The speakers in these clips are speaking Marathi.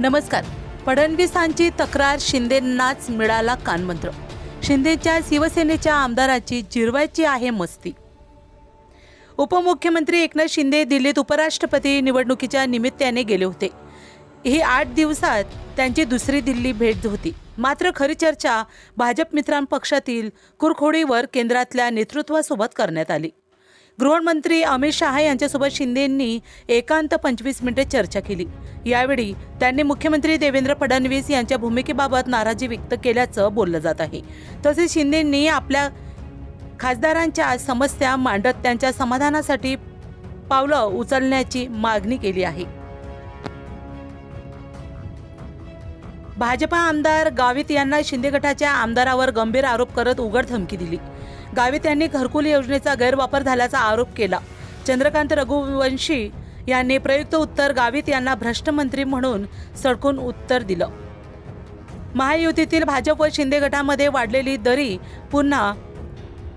नमस्कार. फडणवीसांची तक्रार शिंदेंनाच मिळाला कानमंत्र. शिंदेच्या शिवसेनेच्या आमदाराची जिरवायची आहे मस्ती. उपमुख्यमंत्री एकनाथ शिंदे दिल्लीत उपराष्ट्रपती निवडणुकीच्या निमित्ताने गेले होते. ही आठ दिवसात त्यांची दुसरी दिल्ली भेट होती. मात्र खरी चर्चा भाजप मित्रां पक्षातील कुरखोडीवर केंद्रातल्या नेतृत्वासोबत करण्यात आली. गृहमंत्री अमित शहा यांच्यासोबत शिंदेंनी एकांत पंचवीस मिनिटे चर्चा केली. यावेळी त्यांनी मुख्यमंत्री देवेंद्र फडणवीस यांच्या भूमिकेबाबत नाराजी व्यक्त केल्याचं बोललं जात आहे. तसेच शिंदेंनी आपल्या खासदारांच्या समस्या मांडत त्यांच्या समाधानासाठी पावलं उचलण्याची मागणी केली आहे. भाजपा आमदार गावित यांना शिंदे गटाच्या आमदारावर गंभीर आरोप करत उघड धमकी दिली. गावित यांनी घरकुल योजनेचा गैरवापर झाल्याचा आरोप केला. चंद्रकांत रघुवंशी यांनी प्रयुक्त उत्तर गावित यांना भ्रष्ट मंत्री म्हणून सडकून उत्तर दिलं. महायुतीतील भाजप व शिंदे गटामध्ये वाढलेली दरी पुन्हा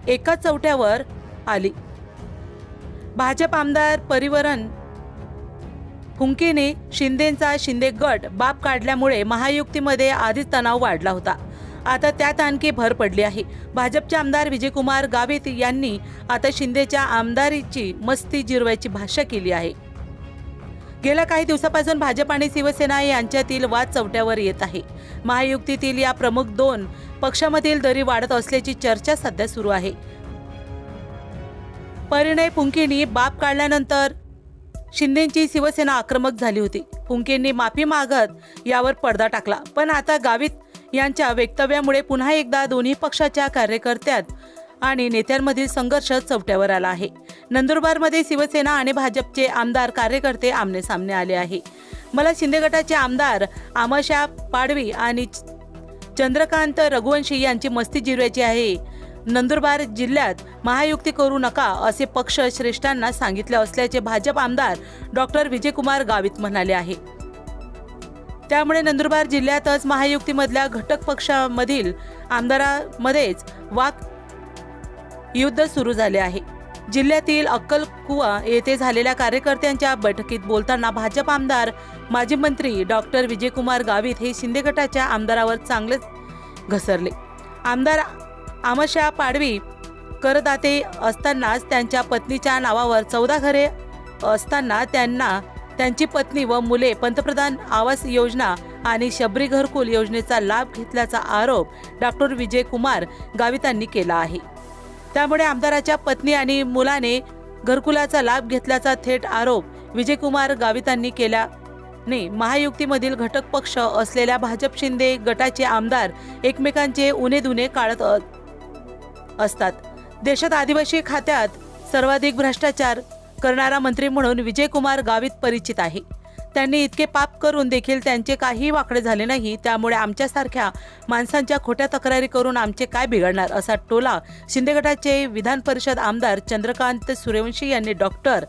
एका चौट्यावर आली. भाजप आमदार परिवरण फुंकीने शिंदेचा शिंदे गट बाप काढल्यामुळे महायुक्तीमध्ये आधीच तणाव वाढला होता. आता त्यात आणखी भर पडली आहे. भाजपचे आमदार विजयकुमार गावित यांनी आता शिंदेच्या आमदारीची मस्ती जिरवायची भाषा केली आहे. गेल्या काही दिवसापासून भाजप आणि शिवसेना यांच्यातील वाद चौट्यावर येत आहे. महायुक्तीतील या प्रमुख दोन पक्षामधील दरी वाढत असल्याची चर्चा सध्या सुरू आहे. परिणय पुंकीनी बाप काढल्यानंतर शिंदेची शिवसेना आक्रमक झाली होती. फुंकेंनी माफी मागत यावर पडदा टाकला. पण आता गावित यांच्या वक्तव्यामुळे पुन्हा एकदा दोन्ही पक्षाच्या कार्यकर्त्यात आणि नेत्यांमधील संघर्ष चौट्यावर आला आहे. नंदुरबारमध्ये शिवसेना आणि भाजपचे आमदार कार्यकर्ते आमने सामने आले आहे. मला शिंदे गटाचे आमदार आमशा पाडवी आणि चंद्रकांत रघुवंशी यांची मस्ती जिरवायची आहे. नंदुरबार जिल्ह्यात महायुक्ती करू नका असे पक्ष श्रेष्ठांना सांगितले असल्याचे भाजप आमदार डॉक्टर विजयकुमार गावित म्हणाले आहे. त्यामुळे नंदुरबार जिल्ह्यातच महायुक्तीमधल्या घटक पक्षामधील आमदारामध्येच वाक युद्ध सुरू झाले आहे. जिल्ह्यातील अक्कलकुवा येथे झालेल्या कार्यकर्त्यांच्या बैठकीत बोलताना भाजप आमदार माजी मंत्री डॉक्टर विजयकुमार गावित हे शिंदे गटाच्या आमदारावर चांगलेच घसरले. आमदार आमशा पाडवी करदाते असतानाच त्यांच्या पत्नीच्या नावावर चौदा घरे असताना त्यांना त्यांची पत्नी व मुले पंतप्रधान आवास योजना आणि शबरी घरकुल योजनेचा लाभ घेतल्याचा आरोप डॉक्टर विजय कुमार गावितांनी केला आहे. त्यामुळे आमदाराच्या पत्नी आणि मुलाने घरकुलाचा लाभ घेतल्याचा थेट आरोप विजयकुमार गावितांनी केल्याने महायुक्तीमधील घटक पक्ष असलेल्या भाजप शिंदे गटाचे आमदार एकमेकांचे उणे दुने काढत असतात. देशात आदिवासी खात्यात सर्वाधिक भ्रष्टाचार करणारा मंत्री म्हणून विजयकुमार गावित परिचित आहे. त्यांनी इतके पाप करून देखील त्यांचे काही वाकडे झाले नाही त्यामुळे आमच्यासारख्या माणसांच्या खोट्या तक्रारी करून आमचे काय बिघडणार असा टोला शिंदे गटाचे विधान परिषद आमदार चंद्रकांत सूर्यवंशी यांनी डॉक्टर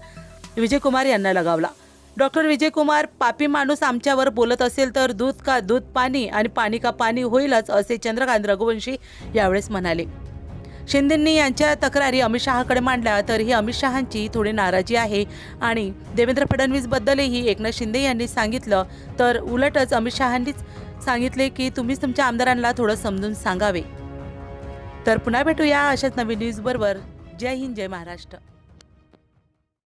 विजयकुमार यांना लगावला. डॉक्टर विजयकुमार पापी माणूस आमच्यावर बोलत असेल तर दूध का दूध पाणी आणि पाणी का पाणी होईलच असे चंद्रकांत रघुवंशी यावेळेस म्हणाले. शिंदेंनी यांच्या तक्रारी अमित शहाकडे मांडल्या तरीही अमित शहांची थोडी नाराजी आहे. आणि देवेंद्र फडणवीसबद्दलही एकनाथ शिंदे यांनी सांगितलं तर उलटच अमित शहांनीच सांगितले की तुम्हीच तुमच्या आमदारांना थोडं समजून सांगावे. तर पुन्हा भेटूया अशाच नवीन न्यूजबरोबर जय हिंद जय महाराष्ट्र.